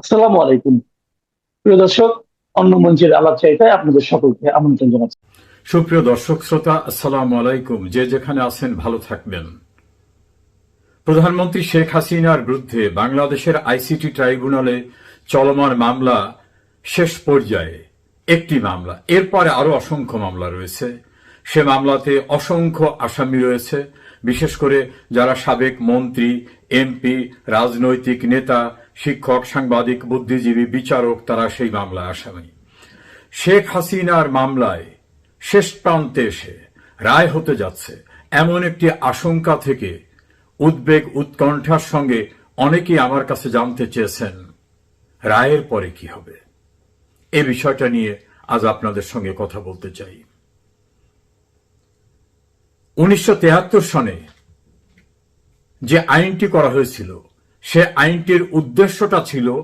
আসসালামু আলাইকুম। প্রিয় দর্শক, অন্য মঞ্চের আলাপ চাইতায় আপনাদের সকলকে আমন্ত্রণ জানাচ্ছি। সুপ্রিয় দর্শক, শ্রোতা, আসসালামু আলাইকুম। যে যেখানে আছেন, ভালো থাকবেন। প্রধানমন্ত্রী শেখ হাসিনার বিরুদ্ধে বাংলাদেশের আইসিটি ট্রাইব্যুনালে চলমান মামলা শেষ পর্যায়ে একটি মামলা, এরপরে আরও অসংখ্য মামলা রয়েছে। সে মামলাতে অসংখ্য আসামি রয়েছে, বিশেষ করে যারা সাবেক মন্ত্রী, এমপি, রাজনৈতিক নেতা শিক্ষক, সাংবাদিক, বুদ্ধিজীবী, বিচারক, তারা সেই মামলায় আসামি শেখ হাসিনার মামলায় শেষ প্রান্তে এসে রায় হতে যাচ্ছে। এমন একটি আশঙ্কা থেকে উদ্বেগ, উৎকণ্ঠার সঙ্গে অনেকেই আমার কাছে জানতে চেয়েছেন, রায়ের পরে কি হবে? এ বিষয়টা নিয়ে আজ আপনাদের সঙ্গে কথা বলতে চাই। উনিশশো সনে যে আইনটি করা হয়েছিল সে আইনটির উদ্দেশ্যটা ছিল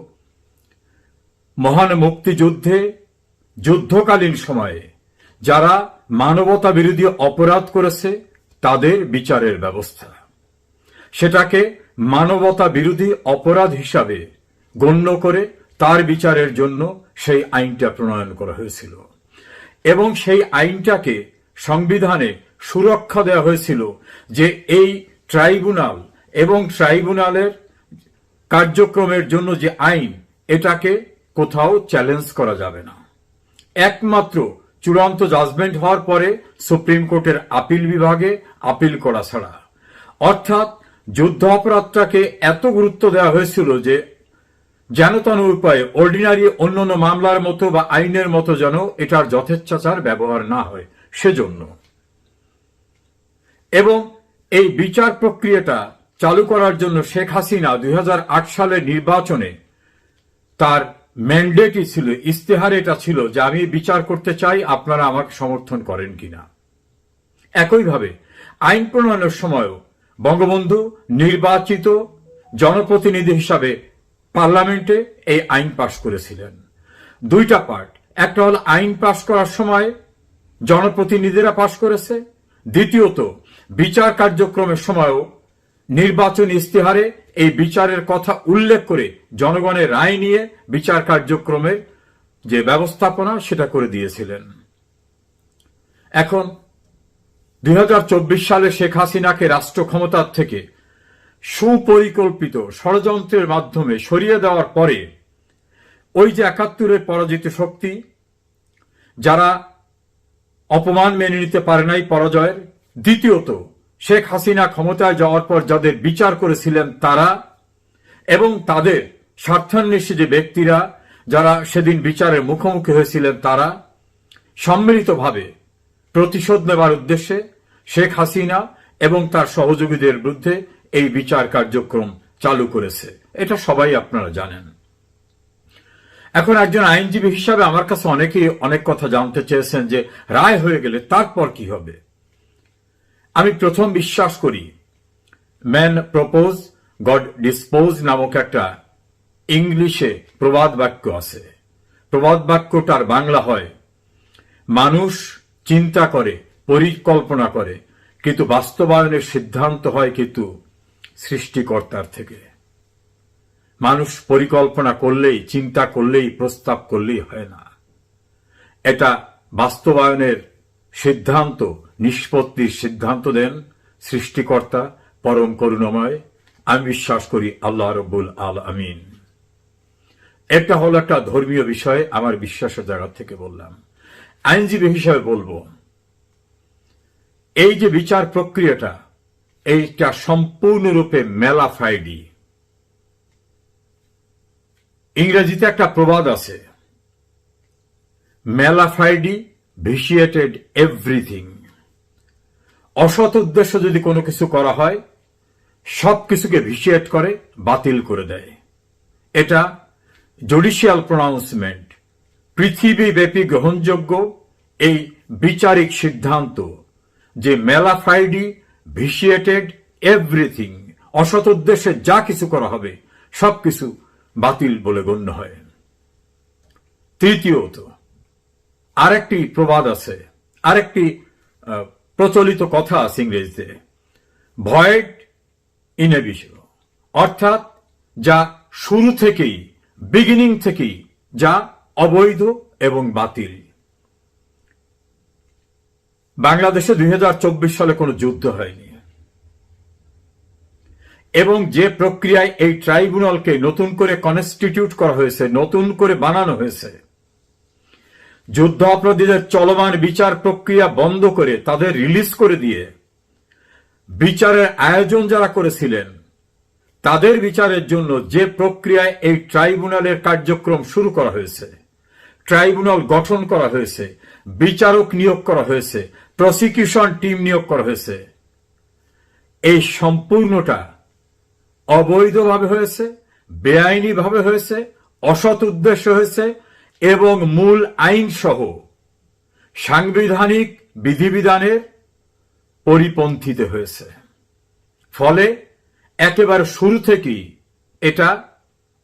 মহান মুক্তিযুদ্ধে যুদ্ধকালীন সময়ে যারা মানবতা বিরোধী অপরাধ করেছে, তাদের বিচারের ব্যবস্থা। সেটাকে মানবতা বিরোধী অপরাধ হিসাবে গণ্য করে তার বিচারের জন্য সেই আইনটা প্রণয়ন করা হয়েছিল। এবং সেই আইনটাকে সংবিধানে সুরক্ষা দেওয়া হয়েছিল যে এই ট্রাইব্যুনাল এবং ট্রাইব্যুনালের কার্যক্রমের জন্য যে আইন, এটাকে কোথাও চ্যালেঞ্জ করা যাবে না। একমাত্র চূড়ান্ত জাজমেন্ট হওয়ার পরে সুপ্রিম কোর্টের আপিল বিভাগে আপিল করা ছাড়া। অর্থাৎ যুদ্ধ অপরাধটাকে এত গুরুত্ব দেওয়া হয়েছিল যে যেন তেন উপায়ে অর্ডিনারি অন্যান্য মামলার মতো বা আইনের মতো যেন এটার যথেচ্ছাচার ব্যবহার না হয়, সেজন্য। এবং এই বিচার প্রক্রিয়াটা চালু করার জন্য শেখ হাসিনা দুই হাজার আট সালের নির্বাচনে তার ম্যান্ডেটই ছিল ইস্তেহার এটা ছিল যে আমি বিচার করতে চাই, আপনারা আমাকে সমর্থন করেন কিনা। একইভাবে, আইন প্রণয়নের সময়ও বঙ্গবন্ধু নির্বাচিত জনপ্রতিনিধি হিসাবে পার্লামেন্টে এই আইন পাশ করেছিলেন। দুইটা পার্ট একটা হল আইন পাশ করার সময় জনপ্রতিনিধিরা পাশ করেছে, দ্বিতীয়ত বিচার কার্যক্রমের সময়ও নির্বাচন ইস্তেহারে এই বিচারের কথা উল্লেখ করে জনগণের রায় নিয়ে বিচার কার্যক্রমের যে ব্যবস্থাপনা, সেটা করে দিয়েছিলেন। এখন দুই হাজার চব্বিশ সালে শেখ হাসিনাকে রাষ্ট্র ক্ষমতার থেকে সুপরিকল্পিত ষড়যন্ত্রের মাধ্যমে সরিয়ে দেওয়ার পরে ওই যে একাত্তরের পরাজিত শক্তি, যারা অপমান মেনে নিতে পারে নাই পরাজয়ের, দ্বিতীয়ত শেখ হাসিনা ক্ষমতায় যাওয়ার পর যাদের বিচার করেছিলেন তারা এবং তাদের স্বার্থান্বেষী যে ব্যক্তিরা যারা সেদিন বিচারের মুখোমুখি হয়েছিলেন তারা সম্মিলিতভাবে প্রতিশোধ নেবার উদ্দেশ্যে শেখ হাসিনা এবং তার সহযোগীদের বিরুদ্ধে এই বিচার কার্যক্রম চালু করেছে। এটা সবাই আপনারা জানেন। এখন একজন আইনজীবী হিসাবে আমার কাছে অনেকেই অনেক কথা জানতে চেয়েছেন যে রায় হয়ে গেলে তারপর কি হবে? আমি প্রথম বিশ্বাস করি ম্যান প্রপোজ গড ডিসপোজ নামক একটা ইংলিশে প্রবাদ বাক্য আছে। প্রবাদ বাক্যটার বাংলা হয়, মানুষ চিন্তা করে, পরিকল্পনা করে, কিন্তু বাস্তবায়নের সিদ্ধান্ত হয় কিন্তু সৃষ্টিকর্তার থেকে। মানুষ পরিকল্পনা করলেই, চিন্তা করলেই, প্রস্তাব করলেই হয় না। এটা বাস্তবায়নের সিদ্ধান্ত নিষ্পত্তির সিদ্ধান্ত দেন সৃষ্টিকর্তা পরম করুণময়। আমি বিশ্বাস করি আল্লাহ রব্বুল আল আমিন এটা হলো একটা ধর্মীয় বিষয়, আমার বিশ্বাসের জায়গা থেকে বললাম। আইনজীবী হিসাবে বলব, এই যে বিচার প্রক্রিয়াটা, এইটা সম্পূর্ণরূপে মেলাফাইডি। ইংরেজিতে একটা প্রবাদ আছে, মেলাফাইডি ভিসিয়েটেড এভরিথিং। অসৎ উদ্দেশ্য যদি কোনো কিছু করা হয়, সব কিছুকে ভিসিয়েট করে, বাতিল করে দেয়। এটা জুডিশিয়াল প্রনাউন্সমেন্ট পৃথিবীব্যাপী গ্রহণযোগ্য এই বিচারিক সিদ্ধান্ত যে মেলা ফ্রাইডি ভিসিয়েটেড এভরিথিং অসৎ উদ্দেশ্যে যা কিছু করা হবে সবকিছু বাতিল বলে গণ্য হয়। তৃতীয়ত, আরেকটি প্রবাদ আছে, আরেকটি প্রচলিত কথা আছে ইংরেজিতে। ভয়েড ইনএবিশন অর্থাৎ যা শুরু থেকেই বিগিনিং থেকেই, যা অবৈধ এবং বাতিল। বাংলাদেশে দুই হাজার চব্বিশ সালে কোনো যুদ্ধ হয়নি। এবং যে প্রক্রিয়ায় এই ট্রাইব্যুনালকে নতুন করে কনস্টিটিউট করা হয়েছে, নতুন করে বানানো হয়েছে যুদ্ধ অপরাধীদের চলমান বিচার প্রক্রিয়া বন্ধ করে তাদের রিলিজ করে দিয়ে বিচারের আয়োজন যারা করেছিলেন, তাদের বিচারের জন্য যে প্রক্রিয়ায় এই ট্রাইব্যুনালের কার্যক্রম শুরু করা হয়েছে, ট্রাইব্যুনাল গঠন করা হয়েছে, বিচারক নিয়োগ করা হয়েছে, প্রসিকিউশন টিম নিয়োগ করা হয়েছে, এই সম্পূর্ণটা অবৈধভাবে হয়েছে, বেআইনিভাবে হয়েছে, অসৎ উদ্দেশ্য হয়েছে এবং মূল আইন সহ সাংবিধানিক বিধিবিধানের পরিপন্থীতে হয়েছে। ফলে একেবারে শুরু থেকেই এটা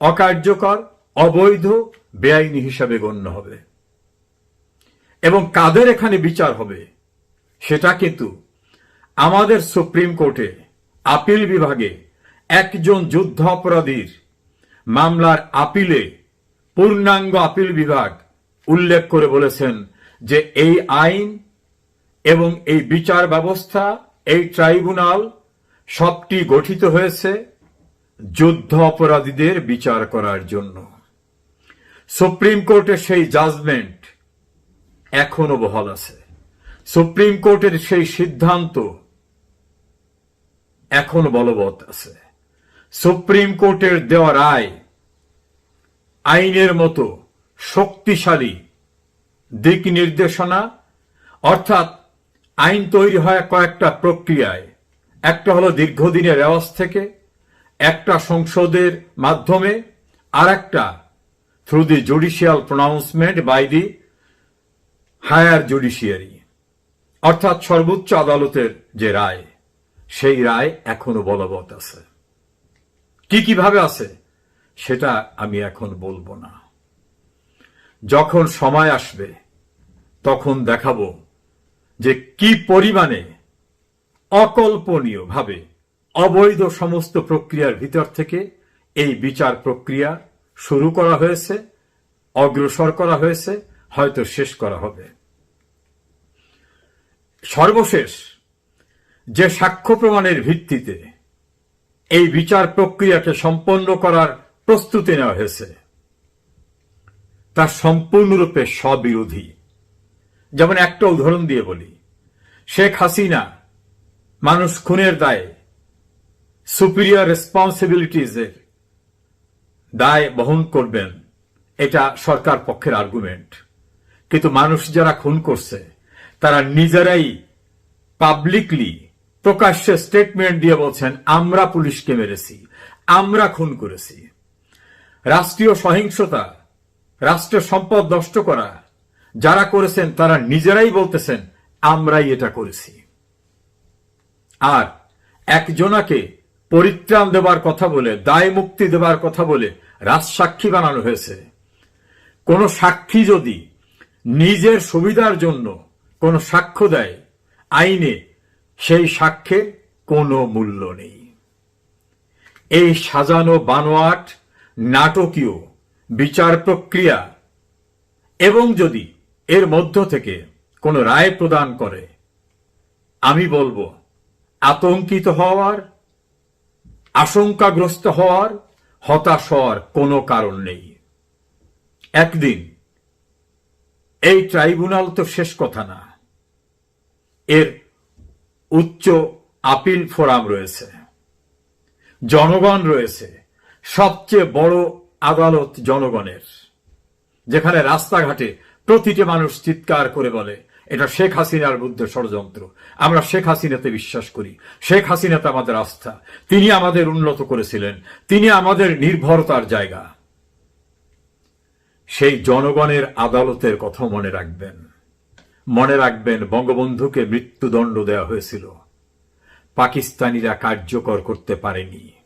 অকার্যকর, অবৈধ, বেআইনি হিসাবে গণ্য হবে। এবং কাদের এখানে বিচার হবে, সেটা কিন্তু আমাদের সুপ্রিম কোর্টে আপিল বিভাগে একজন যুদ্ধ অপরাধীর মামলার আপিলে পূর্ণাঙ্গ আপিল বিভাগ উল্লেখ করে বলেছেন যে এই আইন এবং এই বিচার ব্যবস্থা, এই ট্রাইব্যুনাল সবটি গঠিত হয়েছে যুদ্ধ অপরাধীদের বিচার করার জন্য। সুপ্রিম কোর্টের সেই জাজমেন্ট এখনও বহাল আছে। সুপ্রিম কোর্টের সেই সিদ্ধান্ত এখন বলবৎ আছে। সুপ্রিম কোর্টের দেওয়া রায় আইনের মতো শক্তিশালী দিক নির্দেশনা, অর্থাৎ আইন তৈরি হয় কয়েকটা প্রক্রিয়ায়। একটা হলো দীর্ঘদিনের রেওয়াজ থেকে, একটা সংসদের মাধ্যমে আর একটা through the judicial pronouncement by the higher judiciary অর্থাৎ সর্বোচ্চ আদালতের যে রায়, সেই রায় এখনও বলবৎ আছে। কি কীভাবে আছে? সেটা আমি এখন বলব না। যখন সময় আসবে, তখন দেখাবো যে কি পরিমাণে অকল্পনীয় ভাবে অবৈধ সমস্ত প্রক্রিয়ার ভিতর থেকে এই বিচার প্রক্রিয়া শুরু করা হয়েছে, অগ্রসর করা হয়েছে, হয়তো শেষ করা হবে। সর্বশেষ, যে সাক্ষ্য প্রমাণের ভিত্তিতে এই বিচার প্রক্রিয়াকে সম্পন্ন করার প্রস্তুতি নেওয়া হয়েছে। তা সম্পূর্ণরূপে স্ববিরোধী। যেমন একটা উদাহরণ দিয়ে বলি। শেখ হাসিনা মানুষ খুনের দায়ে সুপিরিয়র রেসপন্সিবিলিটিজের দায় বহন করবেন, এটা সরকার পক্ষের আর্গুমেন্ট কিন্তু মানুষ যারা খুন করছে, তারা নিজেরাই পাবলিকলি প্রকাশ্যে স্টেটমেন্ট দিয়ে বলছেন, আমরা পুলিশকে মেরেছি, আমরা খুন করেছি। রাষ্ট্রীয় সহিংসতা রাষ্ট্রের সম্পদ নষ্ট করা, যারা করেছেন তারা নিজেরাই বলতেছেন, আমরাই এটা করেছি। আর একজনাকে পরিত্রাণ দেবার কথা বলে, দায় মুক্তি দেবার কথা বলে রাজসাক্ষী বানানো হয়েছে। কোন সাক্ষী যদি নিজের সুবিধার জন্য কোন সাক্ষ্য দেয়, আইনে সেই সাক্ষ্যের কোনো মূল্য নেই। এই সাজানো বানোয়াট নাটকীয় বিচার প্রক্রিয়া এবং যদি এর মধ্য থেকে কোনো রায় প্রদান করে, আমি বলব, আতঙ্কিত হওয়ার, আশঙ্কাগ্রস্ত হওয়ার, হতাশ হওয়ার কোনো কারণ নেই। একদিন, এই ট্রাইব্যুনাল তো শেষ কথা না, এর উচ্চ আপিল ফোরাম রয়েছে, জনগণ রয়েছে সবচেয়ে বড় আদালত জনগণের, যেখানে রাস্তাঘাটে প্রতিটি মানুষ চিৎকার করে বলে, এটা শেখ হাসিনার বিরুদ্ধে ষড়যন্ত্র। আমরা শেখ হাসিনাতে বিশ্বাস করি। শেখ হাসিনাতে আমাদের আস্থা। তিনি আমাদের উন্নত করেছিলেন। তিনি আমাদের নির্ভরতার জায়গা। সেই জনগণের আদালতের কথা মনে রাখবেন। মনে রাখবেন বঙ্গবন্ধুকে মৃত্যুদণ্ড দেওয়া হয়েছিল। পাকিস্তানিরা কার্যকর করতে পারেনি।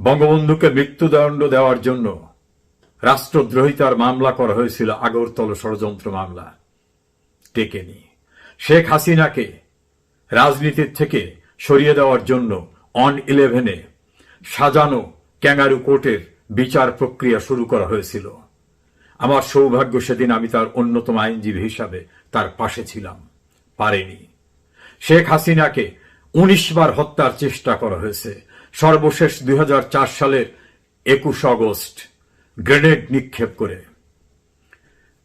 বঙ্গবন্ধুকে মৃত্যুদণ্ড দেওয়ার জন্য রাষ্ট্রদ্রোহিতার মামলা করা হয়েছিল আগরতল ষড়যন্ত্র মামলা। টেকেনি শেখ হাসিনাকে রাজনীতির থেকে সরিয়ে দেওয়ার জন্য অন ইলেভেনে সাজানো ক্যাঙ্গারু কোর্টের বিচার প্রক্রিয়া শুরু করা হয়েছিল। আমার সৌভাগ্য সেদিন আমি তার অন্যতম আইনজীবী হিসাবে তার পাশে ছিলাম। পারেনি। শেখ হাসিনাকে উনিশ বার হত্যার চেষ্টা করা হয়েছে। সর্বশেষ দুই সালের একুশ অগস্ট গ্রেনেড নিক্ষেপ করে।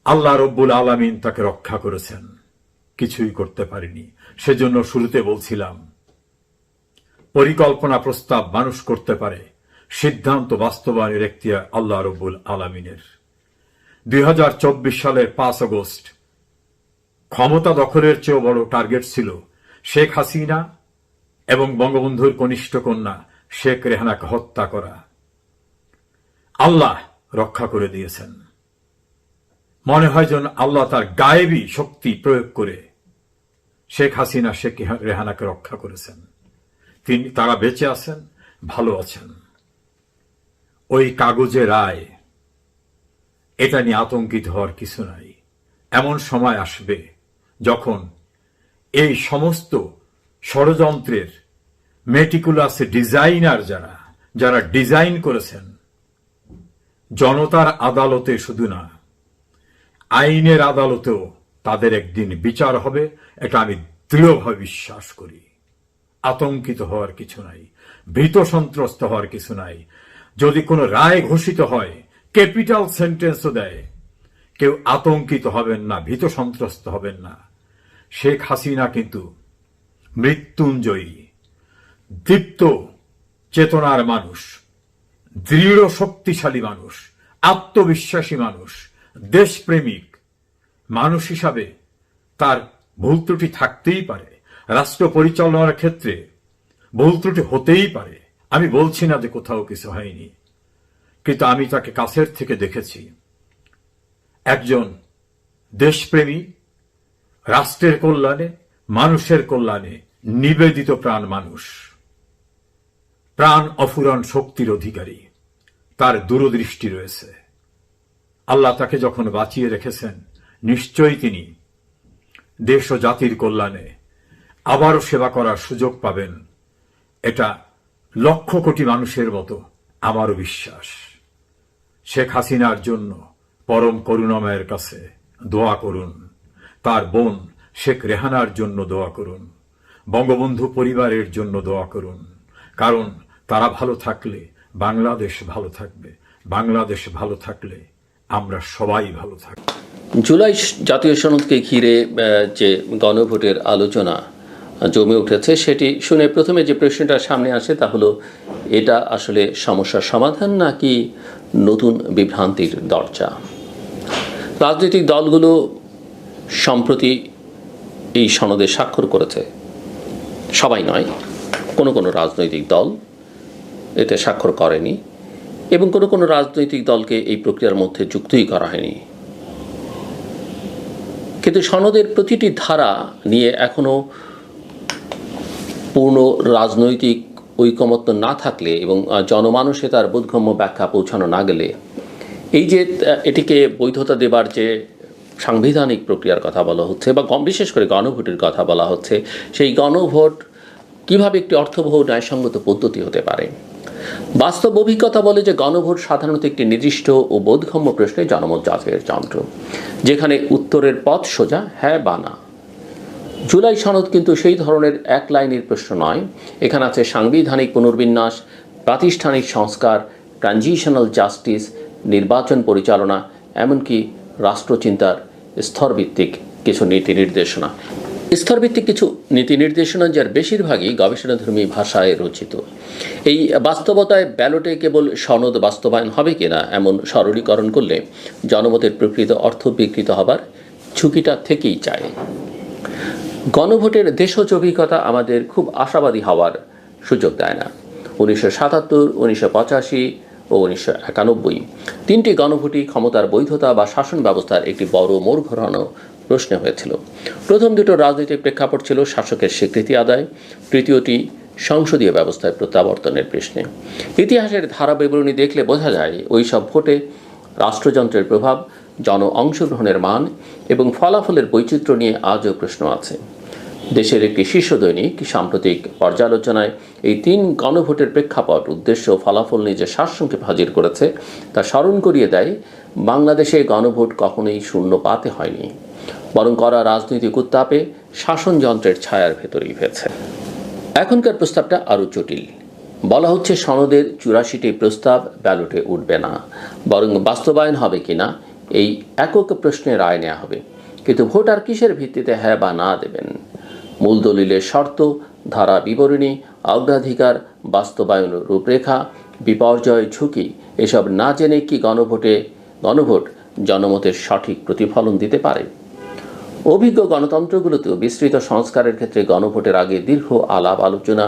আল্লাহ রব্বুল আলামিন তাকে রক্ষা করেছেন। কিছুই করতে পারেনি। সেজন্য শুরুতে বলছিলাম, পরিকল্পনা প্রস্তাব মানুষ করতে পারে, সিদ্ধান্ত বাস্তবায়নের এখতিয়ার আল্লাহ রব্বুল আলামিনের। দুই সালের পাঁচ আগস্ট, ক্ষমতা দখলের চেয়েও বড় টার্গেট ছিল শেখ হাসিনা এবং বঙ্গবন্ধুর কনিষ্ঠ কন্যা শেখ রেহানাকে হত্যা করা। আল্লাহ রক্ষা করে দিয়েছেন। মনে হয় যেন আল্লাহ তার গায়েবী শক্তি প্রয়োগ করে শেখ হাসিনা, শেখ রেহানাকে রক্ষা করেছেন। তিনি, তারা বেঁচে আছেন, ভালো আছেন। ওই কাগজে রায়, এটা নিয়ে আতঙ্কিত হওয়ার কিছু নাই। এমন সময় আসবে যখন এই সমস্ত ষড়যন্ত্রের মেটিকুলাস ডিজাইনার যারা যারা ডিজাইন করেছেন, জনতার আদালতে শুধু না, আইনের আদালতেও তাদের একদিন বিচার হবে, এটা আমি দৃঢ়ভাবে বিশ্বাস করি। আতঙ্কিত হওয়ার কিছু নাই, ভীত সন্ত্রস্ত হওয়ার কিছু নাই। যদি কোনো রায় ঘোষিত হয়, ক্যাপিটাল সেন্টেন্সও দেয়, কেউ আতঙ্কিত হবেন না, ভীত সন্ত্রস্ত হবেন না। শেখ হাসিনা কিন্তু মৃত্যুঞ্জয়ী। দীপ্ত চেতনার মানুষ, দৃঢ় শক্তিশালী মানুষ, আত্মবিশ্বাসী মানুষ, দেশপ্রেমিক। মানুষ হিসাবে তার ভুল ত্রুটি থাকতেই পারে। রাষ্ট্র পরিচালনার ক্ষেত্রে ভুল ত্রুটি হতেই পারে। আমি বলছি না যে কোথাও কিছু হয়নি, কিন্তু আমি তাকে কাছের থেকে দেখেছি। একজন দেশপ্রেমী, রাষ্ট্রের কল্যাণে, মানুষের কল্যাণে নিবেদিত প্রাণ মানুষ। প্রাণ অফুরন শক্তির অধিকারী। তার দূরদৃষ্টি রয়েছে। আল্লাহ তাকে যখন বাঁচিয়ে রেখেছেন, নিশ্চয়ই তিনি দেশ ও জাতির কল্যাণে আবারও সেবা করার সুযোগ পাবেন। এটা লক্ষ কোটি মানুষের মতো আমারও বিশ্বাস। শেখ হাসিনার জন্য পরম করুণাময়ের কাছে দোয়া করুন। তার বোন শেখ রেহানার জন্য দোয়া করুন। বঙ্গবন্ধু পরিবারের জন্য দোয়া করুন। কারণ তারা ভালো থাকলে বাংলাদেশ ভালো থাকবে। বাংলাদেশ ভালো থাকলে আমরা সবাই ভালো থাকব। জুলাই জাতীয় সনদকে ঘিরে যে গণভোটের আলোচনা জমে উঠেছে, সেটি শুনে প্রথমে যে প্রশ্নটা সামনে আসে তা হলো, এটা আসলে সমস্যার সমাধান নাকি নতুন বিভ্রান্তির দরজা? রাজনৈতিক দলগুলো সম্প্রতি এই সনদে স্বাক্ষর করেছে। সবাই নয়। কোনো কোনো রাজনৈতিক দল এতে স্বাক্ষর করেনি এবং কোনো কোনো রাজনৈতিক দলকে এই প্রক্রিয়ার মধ্যে যুক্তই করা হয়নি। কিন্তু সনদের প্রতিটি ধারা নিয়ে এখনও পূর্ণ রাজনৈতিক ঐকমত্য না থাকলে এবং আহ, জনমানসে তার বোধগম্য ব্যাখ্যা পৌঁছানো না গেলে এই যে এটিকে বৈধতা দেবার যে সাংবিধানিক প্রক্রিয়ার কথা বলা হচ্ছে বা বিশেষ করে গণভোটের কথা বলা হচ্ছে সেই গণভোট কীভাবে একটি অর্থবহ ন্যায়সঙ্গত পদ্ধতি হতে পারে? বাস্তব অভিজ্ঞতা বলে যে গণভোট সাধারণত একটি নির্দিষ্ট ও বোধগম্য প্রশ্নে জনমত যাচাইয়ের যন্ত্র, যেখানে উত্তরের পথ সোজা হ্যাঁ বা না। জুলাই সনদ কিন্তু সেই ধরনের এক লাইনের প্রশ্ন নয়। এখানে আছে সাংবিধানিক পুনর্বিন্যাস, প্রাতিষ্ঠানিক সংস্কার, ট্রানজিশনাল জাস্টিস, নির্বাচন পরিচালনা, এমনকি রাষ্ট্রচিন্তার স্তরভিত্তিক কিছু নীতি নির্দেশনা। স্তরভিত্তিক কিছু নীতি নির্দেশনা যার বেশিরভাগই গবেষণাধর্মী ভাষায় রচিত। এই বাস্তবতায় ব্যালটে কেবল সনদ বাস্তবায়ন হবে কিনা এমন সরলীকরণ করলে জনমতের প্রকৃত অর্থ বিকৃত হবার ঝুঁকিটা থেকেই যায়। গণভোটের দেশজ অভিজ্ঞতা আমাদের খুব আশাবাদী হওয়ার সুযোগ দেয় না। উনিশশো সাতাত্তর, উনিশশো পঁচাশি ও উনিশশো একানব্বই তিনটি গণভোটই ক্ষমতার বৈধতা বা শাসন ব্যবস্থার একটি বড় মোড় ঘোরানো প্রশ্ন হয়েছিল। প্রথম দুটো রাজনৈতিক প্রেক্ষাপট ছিল শাসকের স্বীকৃতি আদায়, তৃতীয়টি সংসদীয় ব্যবস্থায় প্রত্যাবর্তনের প্রশ্নে। ইতিহাসের ধারা বিবরণী দেখলে বোঝা যায় ওই সব ভোটে রাষ্ট্রযন্ত্রের প্রভাব, জন অংশগ্রহণের মান এবং ফলাফলের বৈচিত্র্য নিয়ে আজও প্রশ্ন আছে। দেশের একটি শীর্ষ দৈনিক সাম্প্রতিক পর্যালোচনায় এই তিন গণভোটের প্রেক্ষাপট, উদ্দেশ্য ফলাফল নিয়ে যে সারসংক্ষেপ হাজির করেছে, তা স্মরণ করিয়ে দেয়, বাংলাদেশে গণভোট কখনোই শূন্য পাতে হয়নি। বরং করা রাজনৈতিক উত্তাপে শাসনযন্ত্রের ছায়ার ভেতরেই হয়েছে এখনকার প্রস্তাবটা আরও জটিল। বলা হচ্ছে সনদের চুরাশিটি প্রস্তাব ব্যালটে উঠবে না। বরং বাস্তবায়ন হবে কিনা, এই একক প্রশ্নে রায় নেওয়া হবে। কিন্তু ভোটার কিসের ভিত্তিতে হ্যাঁ বা না দেবেন? মূল দলিলের শর্ত, ধারা বিবরণী, অগ্রাধিকার, বাস্তবায়ন রূপরেখা, বিপর্যয় ঝুঁকি, এসব না জেনে কি গণভোটে গণভোট জনমতের সঠিক প্রতিফলন দিতে পারে? অভিজ্ঞ গণতন্ত্রগুলোতেও বিস্তৃত সংস্কারের ক্ষেত্রে গণভোটের আগে দীর্ঘ আলাপ আলোচনা,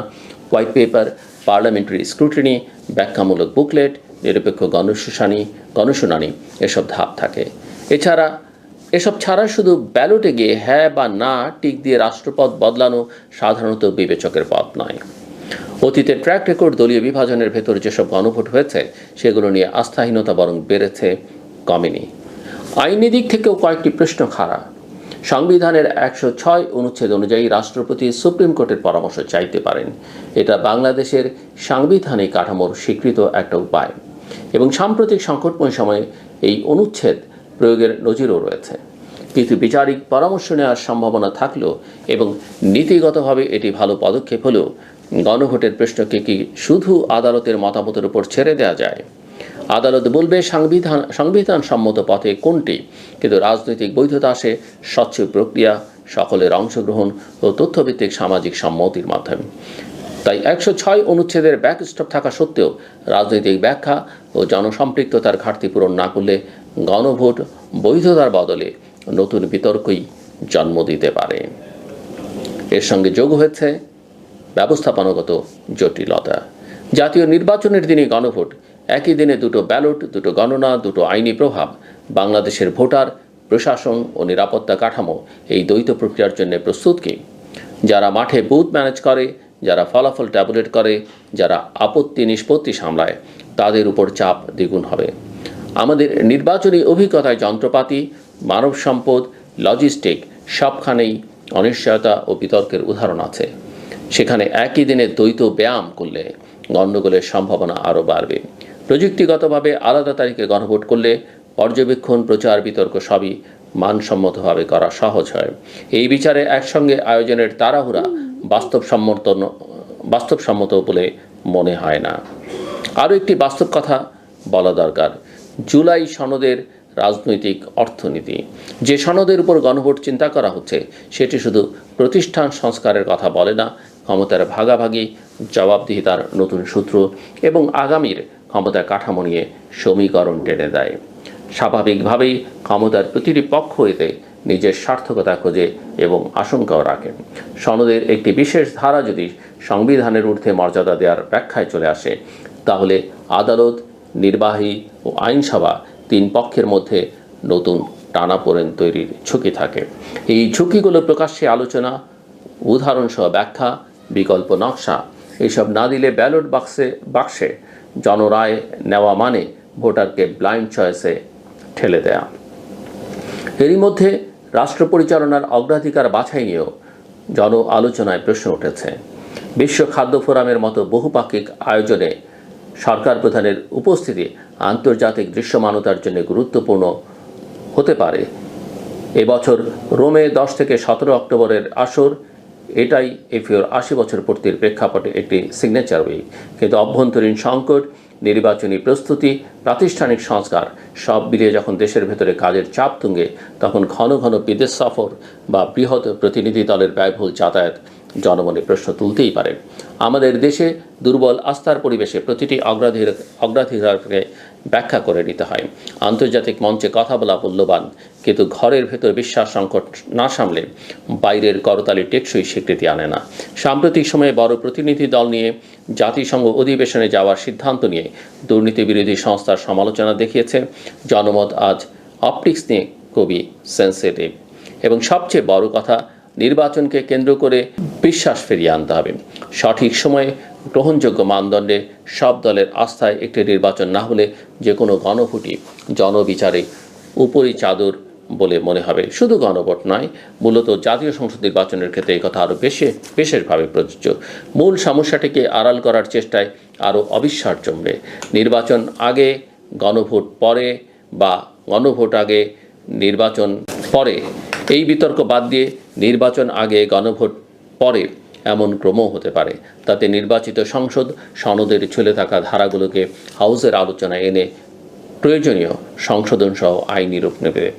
হোয়াইট পেপার, পার্লামেন্টারি স্ক্রুটিনি, ব্যাখ্যামূলক বুকলেট, নিরপেক্ষ গণশুনানি গণশুনানি, এসব ধাপ থাকে। এছাড়া এসব ছাড়া শুধু ব্যালটে গিয়ে হ্যাঁ বা না টিক দিয়ে রাষ্ট্রপদ বদলানো সাধারণত বিবেচকের পথ নয়। অতীতের ট্র্যাক রেকর্ড দলীয় বিভাজনের ভেতর যেসব গণভোট হয়েছে, সেগুলো নিয়ে আস্থাহীনতা বরং বেড়েছে কমেনি। আইনি দিক থেকেও কয়েকটি প্রশ্ন খাড়া। সংবিধানের একশো ছয় অনুচ্ছেদ অনুযায়ী রাষ্ট্রপতি সুপ্রিম কোর্টের পরামর্শ চাইতে পারেন। এটা বাংলাদেশের সাংবিধানিক কাঠামোর স্বীকৃত একটা উপায়। এবং সাম্প্রতিক সংকটময় সময়ে এই অনুচ্ছেদ প্রয়োগের নজিরও রয়েছে। কিন্তু বিচারিক পরামর্শ নেওয়ার সম্ভাবনা থাকলেও এবং নীতিগতভাবে এটি ভালো পদক্ষেপ হলেও গণভোটের প্রশ্নকে কি শুধু আদালতের মতামতের উপর ছেড়ে দেওয়া যায়? আদালত বলবে সংবিধান সংবিধান সম্মত পথে কোনটি। কিন্তু রাজনৈতিক বৈধতা আসে, স্বচ্ছ প্রক্রিয়া, সকলের অংশগ্রহণ ও তথ্যভিত্তিক সামাজিক সম্মতির মাধ্যমে। তাই একশো ছয় অনুচ্ছেদের ব্যাকস্টপ থাকা সত্ত্বেও রাজনৈতিক ব্যাখ্যা ও জনসম্পৃক্ততার ঘাটতি পূরণ না করলে গণভোট বৈধতার বদলে নতুন বিতর্কই জন্ম দিতে পারে। এর সঙ্গে যোগ হয়েছে ব্যবস্থাপনাগত জটিলতা। জাতীয় নির্বাচনের দিনে গণভোট একই দিনে দুটো ব্যালট, দুটো গণনা, দুটো আইনি প্রভাব, বাংলাদেশের ভোটার, প্রশাসন ও নিরাপত্তা কাঠামো এই দ্বৈত প্রক্রিয়ার জন্য প্রস্তুত কি? যারা মাঠে বুথ ম্যানেজ করে, যারা ফলাফল ট্যাবলেট করে, যারা আপত্তি নিষ্পত্তি সামলায়, তাদের উপর চাপ দ্বিগুণ হবে। আমাদের নির্বাচনী অভিজ্ঞতায় যন্ত্রপাতি, মানব সম্পদ, লজিস্টিক সবখানেই অনিশ্চয়তা ও বিতর্কের উদাহরণ আছে। সেখানে একই দিনে দ্বৈত ব্যায়াম করলে গণ্ডগোলের সম্ভাবনা আরও বাড়বে। প্রযুক্তিগতভাবে আলাদা তারিখে গণভোট করলে পর্যবেক্ষণ প্রচার বিতর্ক সবই মানসম্মতভাবে করা সহজ হয়। এই বিচারে একসঙ্গে আয়োজনের তাড়াহুড়া বাস্তবসম্মত বাস্তবসম্মত বলে মনে হয় না। আরও একটি বাস্তব কথা বলা দরকার। জুলাই সনদের রাজনৈতিক অর্থনীতি। যে সনদের উপর গণভোট চিন্তা করা হচ্ছে সেটি শুধু প্রতিষ্ঠান সংস্কারের কথা বলে না ক্ষমতার ভাগাভাগি জবাবদিহিতার নতুন সূত্র এবং আগামীর ক্ষমতার কাঠামো নিয়ে সমীকরণ টেনে দেয়। স্বাভাবিকভাবেই ক্ষমতার প্রতিটি পক্ষ এতে নিজের সার্থকতা খোঁজে এবং আশঙ্কাও রাখে। সনদের একটি বিশেষ ধারা যদি সংবিধানের ঊর্ধ্বে মর্যাদা দেওয়ার ব্যাখ্যায় চলে আসে, তাহলে আদালত, নির্বাহী ও আইনসভা তিন পক্ষের মধ্যে নতুন টানাপোড়েন তৈরির ঝুঁকি থাকে। এই ঝুঁকিগুলো প্রকাশ্যে আলোচনা, উদাহরণসহ ব্যাখ্যা, বিকল্প নকশা এইসব না দিলে ব্যালট বাক্সে বাক্সে জনরায় নেওয়া মানে ভোটারকে ব্লাইন্ড চয়েসে ঠেলে দেয়া। এরই মধ্যে রাষ্ট্র পরিচালনার অগ্রাধিকার বাছাই নিয়েও জন আলোচনায় প্রশ্ন উঠেছে। বিশ্ব খাদ্য ফোরামের মতো বহুপাক্ষিক আয়োজনে সরকার প্রধানের উপস্থিতি আন্তর্জাতিক দৃশ্যমানতার জন্য গুরুত্বপূর্ণ হতে পারে। এবছর রোমে দশ থেকে সতেরো অক্টোবরের আসর এটাই এফিওর আশি বছর পূর্তির প্রেক্ষাপটে একটি সিগনেচার উইক কিন্তু অভ্যন্তরীণ সংকট, নির্বাচনী প্রস্তুতি, প্রাতিষ্ঠানিক সংস্কার, সব মিলিয়ে যখন দেশের ভেতরে কাজের চাপ তুঙ্গে, তখন ঘন ঘন বিদেশ সফর বা বৃহৎ প্রতিনিধি দলের ব্যয়বহুল যাতায়াত জনমনে প্রশ্ন তুলতেই পারে। আমাদের দেশে দুর্বল আস্থার পরিবেশে প্রতিটি অগ্রাধিকার অগ্রাধিকারকে ব্যাখ্যা করে নিতে হয়। আন্তর্জাতিক মঞ্চে কথা বলা মূল্যবান, কিন্তু ঘরের ভেতর বিশ্বাস সংকট না সামলে বাইরের করতালি টেকসই স্বীকৃতি আনে না। সাম্প্রতিক সময়ে বড় প্রতিনিধি দল নিয়ে জাতিসংঘ অধিবেশনে যাওয়ার সিদ্ধান্ত নিয়ে দুর্নীতি বিরোধী সংস্থার সমালোচনা দেখিয়েছে। জনমত আজ অপটিক্স নিয়ে কবি সেন্সিটিভ। এবং সবচেয়ে বড় কথা, নির্বাচনকে কেন্দ্র করে বিশ্বাস ফিরিয়ে আনতে হবে। সঠিক সময়ে গ্রহণযোগ্য মানদণ্ডে সব দলের আস্থায় একটি নির্বাচন না হলে যে কোনো গণভোটই জনবিচারে উপরি চাদর বলে মনে হবে। শুধু গণভোট নয়, মূলত জাতীয় সংসদ নির্বাচনের ক্ষেত্রে এই কথা আরও বেশি, বিশেষভাবে প্রযোজ্য। মূল সমস্যাটিকে আড়াল করার চেষ্টায় আরও অবিশ্বাস জমবে নির্বাচন আগে, গণভোট পরে বা গণভোট আগে, নির্বাচন পরে। এই বিতর্ক বাদ দিয়ে নির্বাচন আগে, গণভোট পরে। এমন ক্রমও হতে পারে। তাতে নির্বাচিত সংসদ সনদের ঝুলে থাকা ধারাগুলোকে হাউসের আলোচনায় এনে প্রয়োজনীয় সংশোধন সহ আইনি রূপ নেবে।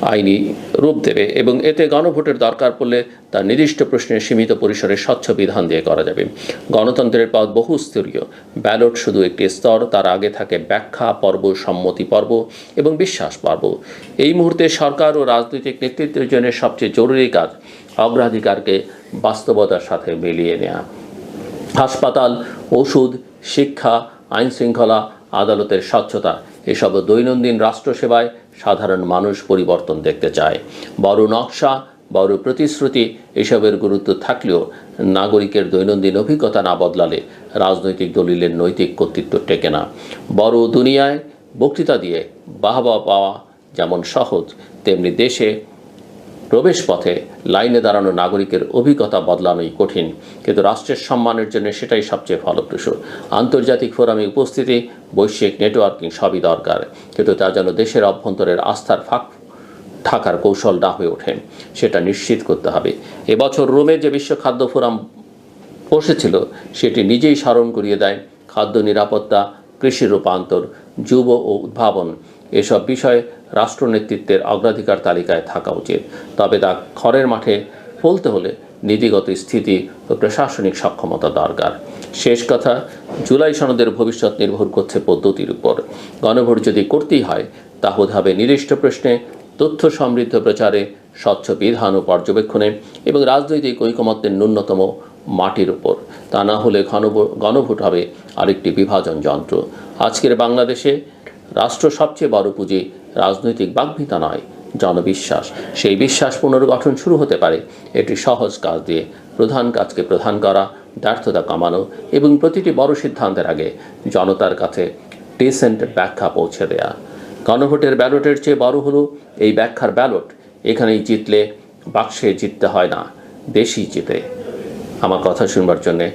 আইনি রূপ দেবে এবং এতে গণভোটের দরকার পড়লে তার নির্দিষ্ট প্রশ্নের সীমিত পরিসরে স্বচ্ছ বিধান দিয়ে করা যাবে। গণতন্ত্রের পথ বহুস্তরীয়। ব্যালট শুধু একটি স্তর, তার আগে থাকে ব্যাখ্যা, পর্ব, সম্মতি পর্ব এবং বিশ্বাস পর্ব। এই মুহূর্তে সরকার ও রাজনৈতিক নেতৃত্বের জন্য সবচেয়ে জরুরি কাজ অগ্রাধিকারকে বাস্তবতার সাথে মিলিয়ে নেওয়া হাসপাতাল, ওষুধ, শিক্ষা আইন শৃঙ্খলা আদালতের স্বচ্ছতা এসব দৈনন্দিন রাষ্ট্রসেবায় সাধারণ মানুষ পরিবর্তন দেখতে চায়। বড় নকশা, বড় প্রতিশ্রুতি এসবের গুরুত্ব থাকলেও নাগরিকের দৈনন্দিন অভিজ্ঞতা না বদলালে রাজনৈতিক দলিলের নৈতিক কর্তৃত্ব টেকে না। বড় দুনিয়ায় বক্তৃতা দিয়ে বাহবা পাওয়া যেমন সহজ, তেমনি দেশে প্রবেশ পথে লাইনে দাঁড়ানো নাগরিকের অভিজ্ঞতা বদলানোই কঠিন। কিন্তু রাষ্ট্রের সম্মানের জন্য সেটাই সবচেয়ে ফলপ্রসূ। আন্তর্জাতিক ফোরামে উপস্থিতি, বৈশ্বিক নেটওয়ার্কিং সবই দরকার। কিন্তু তা যেন দেশের অভ্যন্তরের আস্থার ফাঁক থাকার কৌশল না হয়ে ওঠে, সেটা নিশ্চিত করতে হবে। এবছর রোমে যে বিশ্ব খাদ্য ফোরাম বসেছিল, সেটি নিজেই স্মরণ করিয়ে দেয় খাদ্য নিরাপত্তা, কৃষি রূপান্তর, যুব ও উদ্ভাবন। এসব বিষয়ে রাষ্ট্রনেতৃত্বের অগ্রাধিকার তালিকায় থাকা উচিত। তবে তা খড়ের মাঠে ফলতে হলে নীতিগত স্থিতি ও প্রশাসনিক সক্ষমতা দরকার। শেষ কথা, জুলাই সনদের ভবিষ্যৎ নির্ভর করছে পদ্ধতির উপর। গণভোট যদি করতেই হয় তা হবে নির্দিষ্ট প্রশ্নে তথ্য সমৃদ্ধ প্রচারে স্বচ্ছ বিধান ও পর্যবেক্ষণে এবং রাজনৈতিক ঐকমত্যের ন্যূনতম মাটির উপর। তা না হলে গণভোট হবে আরেকটি বিভাজন যন্ত্র। আজকের বাংলাদেশে রাষ্ট্র সবচেয়ে বড় পুঁজি রাজনৈতিক বাগ্মিতা নয়, জনবিশ্বাস। সেই বিশ্বাস পুনর্গঠন শুরু হতে পারে। এটি সহজ কাজ দিয়ে প্রধান কাজকে প্রধান করা, ব্যর্থতা কমানো এবং প্রতিটি বড় সিদ্ধান্তের আগে জনতার কাছে ডিসেন্ট ব্যাখ্যা পৌঁছে দেয়া। গণভোটের ব্যালটের চেয়ে বড় হলো, এই ব্যাখ্যার ব্যালট। এখানেই জিতলে বাক্সে জিততে হয় না, দেশই জিতে। আমার কথা শুনবার জন্যে